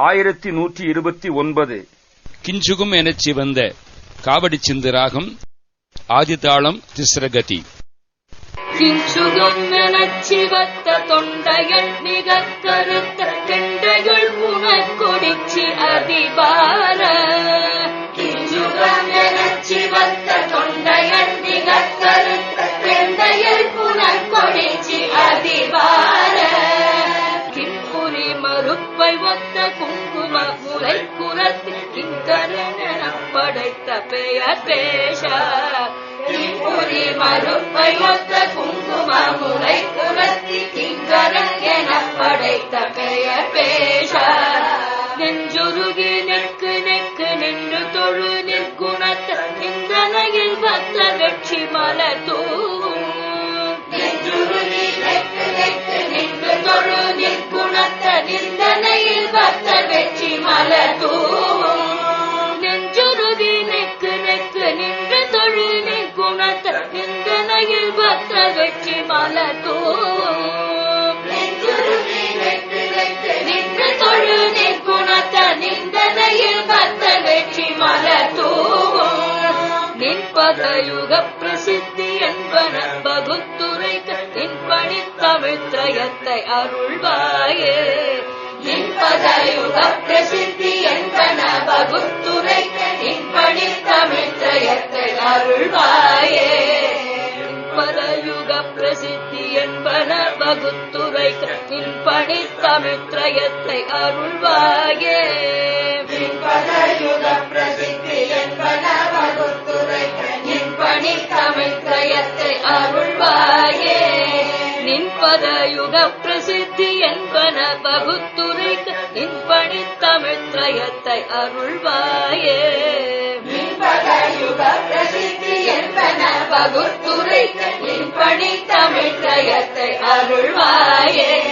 ஆயிரத்தி நூற்றி இருபத்தி ஒன்பது. கிஞ்சுகும் எனச் சிவந்த காவடி சிந்து ராகம் ஆதிதாளம் திஸ்ரகதி. கிஞ்சுகம் எனச்சிவத்த தொண்டையள் மிக கருத்த கெண்டைகள் உனக்கொடிச்சி அதிபார. பெயர் பேஷ மறுப்பை மொத்த குங்கும முலை குரத்தி கிங்கரன் நிந்தனையில் வந்த வெற்றி மலர் நின்று தொழு நிற்குணத்த நிந்தனையில் வந்த வெற்றி மலர் நின்பதயுக பிரசித்தி என்பன பகுத்துரைக்க நின்பணி தமிழ்த்ரயத்தை அருள்வாயே. நின்பதயுக பிரசித்தி என்பன பகுத்துரைக்க நின்பணி தமிழ்த்ரயத்தை அருள்வாயே. பரயுக பிரசித்தி என்பன வகுத்துரைக்க நின்பணி தமிழ்த்ரயத்தை அருள்வாயே. பிரசித்தி என்பன வகுத்துரைக்க நின்பணி தமிழ்த்ரயத்தை அருள்வாயே. நின்பதயுக பிரசித்தி என்பன வகுத்துரைக்க நின்பணி தமிழ்த்ரயத்தை அருள்வாயே. பிரசித்தி என்பன வகுத்துரைக்க நின்பணி தமிழ்த்ரயத்தை அருள்வாயே.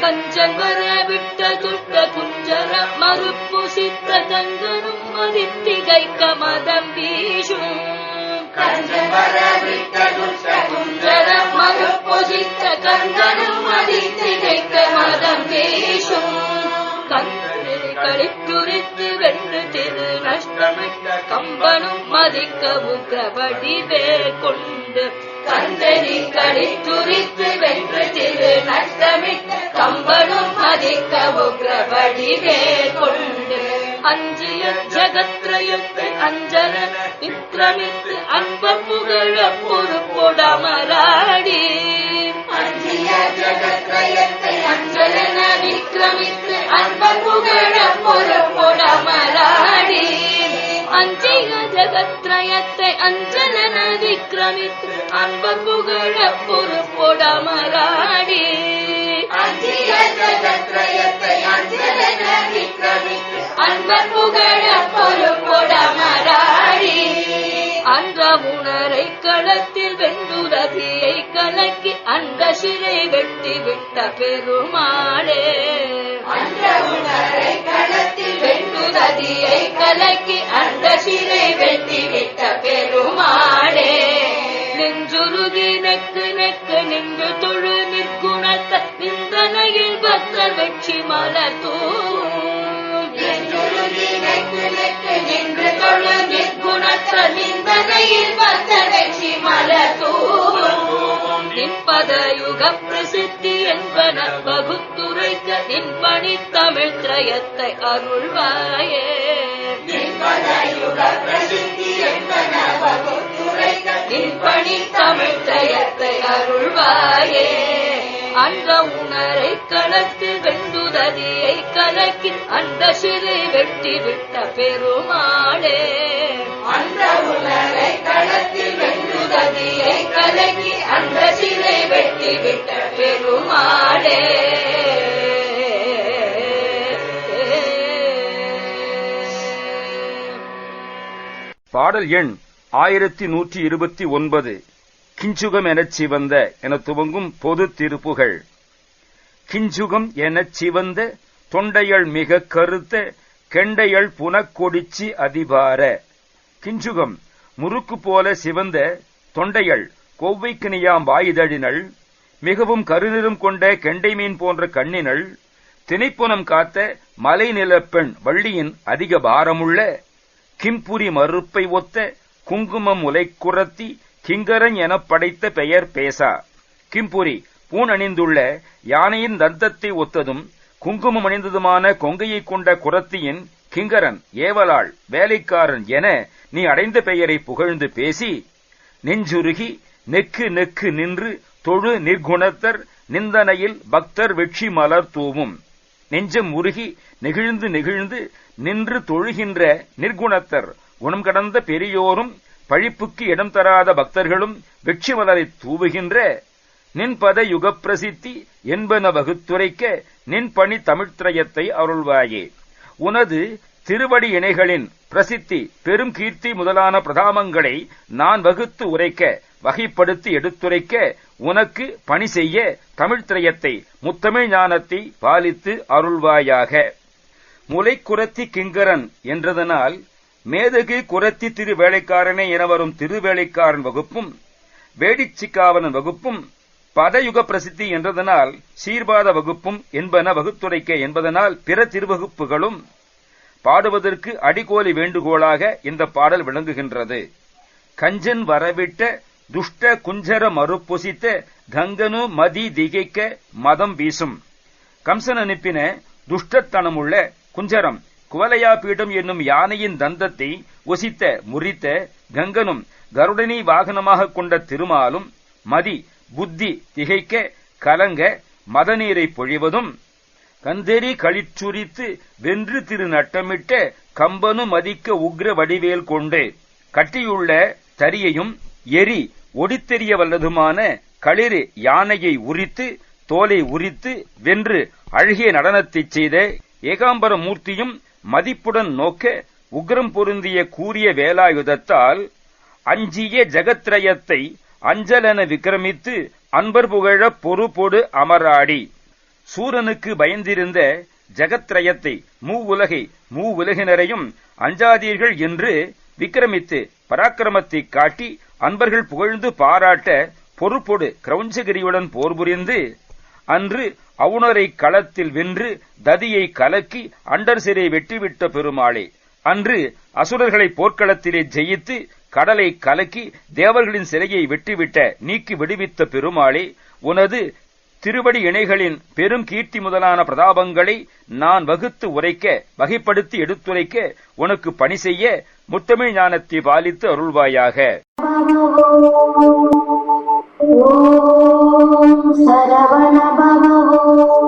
கஞ்சன் வர விட்ட துட்ட குஞ்சர மறுப்புசித்த கங்கனும் மதித்திகைக்க மதம் வீசும். கஞ்சன் வர விட்ட துட்ட குஞ்சர மறுப்புசித்த கங்கனும் மதித்திகைக்க கம்பனும் மதிக்க கொண்டு கந்தனி கடித்துரித்து வென்று திரு நஷ்டமிட்ட கம்பனும் மதிக்க உக்ரவடி கொண்டு அஞ்சிய ஜகத்ரயத்து அஞ்சலன் விக்ரமித்து அன்ப புகழ பொறுப்புடமராடி. அஞ்சிய ஜகத்ரயத்தை அஞ்சலன விக்ரமித்து அன்ப புகழ பொறுப்பொடமராடி அஞ்சிய ஜகத்ரயத்தை அஞ்சலன விக்ரமித்து அன்ப புகழ பொறுப்பொடமராடி அஞ்சிய ஜகத்ரயத்தை அஞ்சலன விக்ரமித்து அன்ப புகழ பொறுப்பொடமராடி அன்ற உணரை களத்தில் வெண்டுரதியை கலக்கி அந்த சிறை வெட்டி விட்ட பெருமாளே. உணரை திரயத்தை அருள்வாயே. நின்பணி தமிழ் திரயத்தை அருள்வாயே. அந்த உணரை களத்தில் வெண்டுததியை கலக்கி அந்த சிறை வெட்டி விட்ட பெருமாளே. அந்த உணரை களத்தில் வெண்டுததியை கலக்கி அந்த சிறை வெட்டி விட்ட பெருமாளே. பாடல் எண் ஆயிரத்தி நூற்றி இருபத்தி ஒன்பது கிஞ்சுகம் எனச் சிவந்த என துவங்கும் பொது திருப்புகள். கிஞ்சுகம் எனச் சிவந்த தொண்டையள் மிக கருத்த கெண்டையள் புனக்கொடிச்சி அதிபார. கிஞ்சுகம் முறுக்கு போல சிவந்த தொண்டையள் கொவ்வைக்கினியாம் வாயுதழினள் மிகவும் கருநிறம் கொண்ட கெண்டை மீன் போன்ற கண்ணினள் திணைப்புனம் காத்த மலைநிலப்பெண் வள்ளியின் அதிக பாரமுள்ள கிம்புரி மறுப்பை ஒத்த குங்குமம் உலைக்குரத்தி கிங்கரன் எனப் படைத்த பெயர் பேசா. கிம்புரி பூன் அணிந்துள்ள யானையின் தந்தத்தை ஒத்ததும் குங்குமம் அணிந்ததுமான கொங்கையைக் கொண்ட குரத்தியின் கிங்கரன் ஏவலாள் வேலைக்காரன் என நீ அடைந்த பெயரை புகழ்ந்து பேசி நெஞ்சுருகி நெக்கு நெக்கு நின்று தொழு நிர்குணத்தர் நிந்தனையில் பக்தர் வெற்றி மலர் தூவும். நெஞ்சம் உருகி நெகிழ்ந்து நெகிழ்ந்து நின்று தொழுகின்ற நிர்குணத்தர் குணம் கடந்த பெரியோரும் பழிப்புக்கு இடம் தராத பக்தர்களும் வெற்றி மலரை தூவுகின்ற நின்பத யுகப்பிரசித்தி என்பன வகுத்துரைக்க நின் பணி தமிழ்த்திரயத்தை அருள்வாயே. உனது திருவடி இணைகளின் பிரசித்தி பெரும் கீர்த்தி முதலான பிரதாமங்களை நான் வகுத்து உரைக்க வகைப்படுத்தி எடுத்துரைக்க உனக்கு பணி செய்ய தமிழ்த்திரயத்தை முத்தமிழ் ஞானத்தை பாலித்து அருள்வாயாக. முலைக்குரத்தி கிங்கரன் என்றதனால் மேதகு குரத்தி திருவேளைக்காரனே என வரும் திருவேளைக்காரன் வகுப்பும் வேடிச்சிக்காவனன் வகுப்பும் பதயுக பிரசித்தி என்றதனால் சீர்பாத வகுப்பும் என்பன வகுத்துரைக்க என்பதனால் பிற திருவகுப்புகளும் பாடுவதற்கு அடிகோலி வேண்டுகோளாக இந்த பாடல் விளங்குகின்றது. கஞ்சன் வரவிட்ட துஷ்ட குஞ்சர மறுப்பொசித்த கங்கனு மதி திகைக்க மதம் வீசும். கம்சன் அனுப்பின துஷ்டத்தனமுள்ள குஞ்சரம் குவலையா பீடம் என்னும் யானையின் தந்தத்தை ஒசித்த முறித்த கங்கனும் கருடனை வாகனமாக கொண்ட திருமாலும் மதி புத்தி திகைக்க கலங்க மதநீரை பொழிவதும். கந்தெறி களிச்சுரித்து வென்று திரு நட்டமிட்ட கம்பனு மதிக்க உக்ர வடிவேல் கொண்டு கட்டியுள்ள தரியையும் எரி ஒடித்தெறிய வல்லதுமான களிறு யானையை உரித்து தோலை உரித்து வென்று அழகிய நடனத்தைச் செய்த ஏகாம்பர மூர்த்தியும் மதிப்புடன் நோக்க உக்ரம் பொருந்திய கூறிய வேலாயுதத்தால் அஞ்சிய ஜகத்ரயத்தை அஞ்சலென விக்கிரமித்து அன்பர் புகழ பொறுப்பொடு அமராடி. சூரனுக்கு பயந்திருந்த ஜகத்ரயத்தை மூ உலகினரையும் அஞ்சாதீர்கள் என்று விக்கிரமித்து பராக்கிரமத்தை காட்டி அன்பர்கள் புகழ்ந்து பாராட்ட பொறுப்பொடு கிரௌஞ்சகிரியுடன் போர் புரிந்து அன்று அவுணரை களத்தில் வென்று ததியை கலக்கி அண்டர் சிறை வெட்டிவிட்ட பெருமாளே. அன்று அசுரர்களை போர்க்களத்திலே ஜெயித்து கடலை கலக்கி தேவர்களின் சிலையை வெட்டிவிட்ட நீக்கி விடுவித்த பெருமாளே உனது திருவடி இணைகளின் பெரும் கீர்த்தி முதலான பிரதாபங்களை நான் வகுத்து உரைக்க வகைப்படுத்தி எடுத்துரைக்க உனக்கு பணி செய்ய முத்தமிழ் ஞானத்தை பாலித்து அருள்வாயாக. ॐ सरवणभव